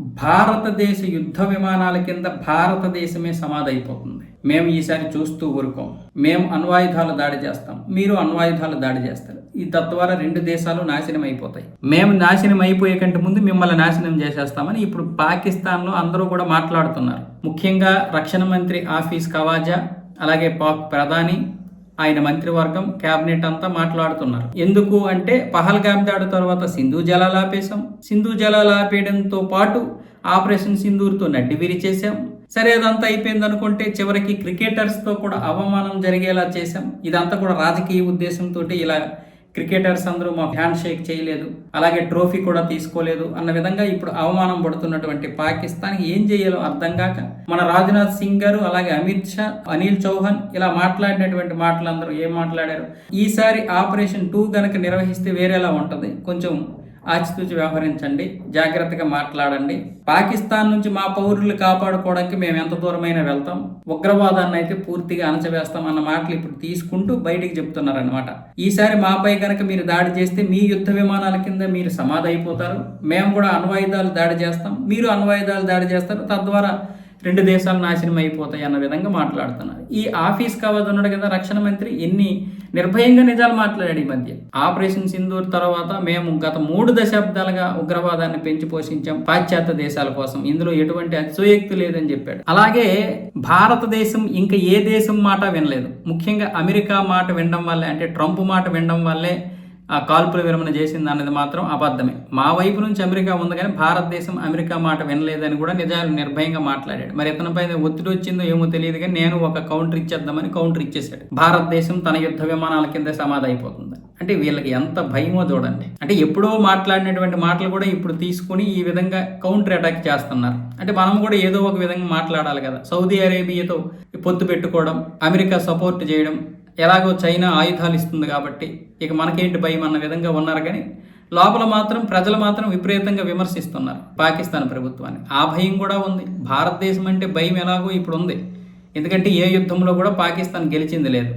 భారతదేశ యుద్ధ విమానాల కింద భారతదేశమే సమాధైపోతుంది. మేము ఈసారి చూస్తూ ఊరుకోం. మేము అణ్వాయుధాలు దాడి చేస్తాం. మీరు అణ్వాయుధాలు దాడి చేస్తారు. ఈ తద్వారా రెండు దేశాలు నాశనం అయిపోతాయి మేము నాశనం అయిపోయే కంటే ముందు మిమ్మల్ని నాశనం చేసేస్తామని ఇప్పుడు పాకిస్తాన్లో అందరూ కూడా మాట్లాడుతున్నారు. ముఖ్యంగా రక్షణ మంత్రి ఆఫీస్ కవాజా అలాగే పాక్ ప్రధాని ఆయన మంత్రివర్గం కేబినెట్ అంతా మాట్లాడుతున్నారు. ఎందుకు అంటే పహల్గామ్ దాడు తర్వాత సింధు జలాలు ఆపేశాం. సింధు జలాలు ఆపేయడంతో పాటు ఆపరేషన్ సింధూర్తో నడ్డివిరి చేశాం సరే అదంతా అయిపోయింది అనుకుంటే చివరికి క్రికెటర్స్తో కూడా అవమానం జరిగేలా చేశాం. ఇదంతా కూడా రాజకీయ ఉద్దేశంతో ఇలా క్రికెటర్స్ అందరూ మా హ్యాండ్ షేక్ చేయలేదు అలాగే ట్రోఫీ కూడా తీసుకోలేదు అన్న విధంగా ఇప్పుడు అవమానం పడుతున్నటువంటి పాకిస్తాన్ ఏం చేయాలో అర్థం కాక మన రాజ్నాథ్ సింగ్ గారు అలాగే అమిత్ షా అనిల్ చౌహాన్ ఇలా మాట్లాడినటువంటి మాటలందరూ ఏం మాట్లాడారు? ఈసారి ఆపరేషన్ టూ గనక నిర్వహిస్తే వేరేలా ఉంటుంది. కొంచెం ఆచితూచి వ్యవహరించండి జాగ్రత్తగా మాట్లాడండి. పాకిస్తాన్ నుంచి మా పౌరులు కాపాడుకోవడానికి మేము ఎంత దూరమైనా వెళ్తాం. ఉగ్రవాదాన్ని అయితే పూర్తిగా అణచవేస్తాం అన్న మాటలు ఇప్పుడు తీసుకుంటూ బయటికి చెప్తున్నారనమాట ఈసారి మాపై కనుక మీరు దాడి చేస్తే మీ యుద్ధ విమానాల కింద మీరు సమాధి అయిపోతారు. మేము కూడా అణ్వాయుధాలు దాడి చేస్తాం. మీరు అణ్వాయుధాలు దాడి చేస్తారు. తద్వారా రెండు దేశాలు నాశనం అయిపోతాయి అన్న విధంగా మాట్లాడుతున్నారు. ఈ ఆఫీస్ కవర్ ఉన్నాడు కదా రక్షణ మంత్రి ఎన్ని నిర్భయంగా నిజాలు మాట్లాడాడు ఈ మధ్య. ఆపరేషన్ సింధూర్ తర్వాత మేము గత మూడు దశాబ్దాలుగా ఉగ్రవాదాన్ని పెంచి పోషించాం పాశ్చాత్య దేశాల కోసం. ఇందులో ఎటువంటి అతిశయోక్తి లేదని చెప్పాడు. అలాగే భారతదేశం ఇంకా ఏ దేశం మాట వినలేదు. ముఖ్యంగా అమెరికా మాట వినడం వల్లే అంటే ట్రంప్ మాట వినడం వల్లే ఆ కాల్పుల విరమణ చేసింది అన్నది మాత్రం అబద్ధమే. మా వైపు నుంచి అమెరికా ఉంది కానీ భారతదేశం అమెరికా మాట వినలేదని కూడా నిజాలు నిర్భయంగా మాట్లాడాడు. మరి ఇతనిపై ఒత్తిడి వచ్చిందో ఏమో తెలియదు కానీ నేను ఒక కౌంటర్ ఇచ్చేద్దామని కౌంటర్ ఇచ్చేసాడు భారతదేశం తన యుద్ధ విమానాల కింద సమాధి అయిపోతుంది. అంటే వీళ్ళకి ఎంత భయమో చూడండి. అంటే ఎప్పుడో మాట్లాడినటువంటి మాటలు కూడా ఇప్పుడు తీసుకుని ఈ విధంగా కౌంటర్ అటాక్ చేస్తున్నారు. అంటే మనం కూడా ఏదో ఒక విధంగా మాట్లాడాలి కదా. సౌదీ అరేబియాతో పొత్తు పెట్టుకోవడం అమెరికా సపోర్ట్ చేయడం ఎలాగో చైనా ఆయుధాలు ఇస్తుంది కాబట్టి ఇక మనకేంటి భయం అన్న విధంగా ఉన్నారు కానీ లోపల మాత్రం ప్రజలు మాత్రం విపరీతంగా విమర్శిస్తున్నారు పాకిస్తాన్ ప్రభుత్వాన్ని. ఆ భయం కూడా ఉంది. భారతదేశం అంటే భయం ఎలాగో ఇప్పుడు ఉంది. ఎందుకంటే ఏ యుద్ధంలో కూడా పాకిస్తాన్ గెలిచింది లేదు.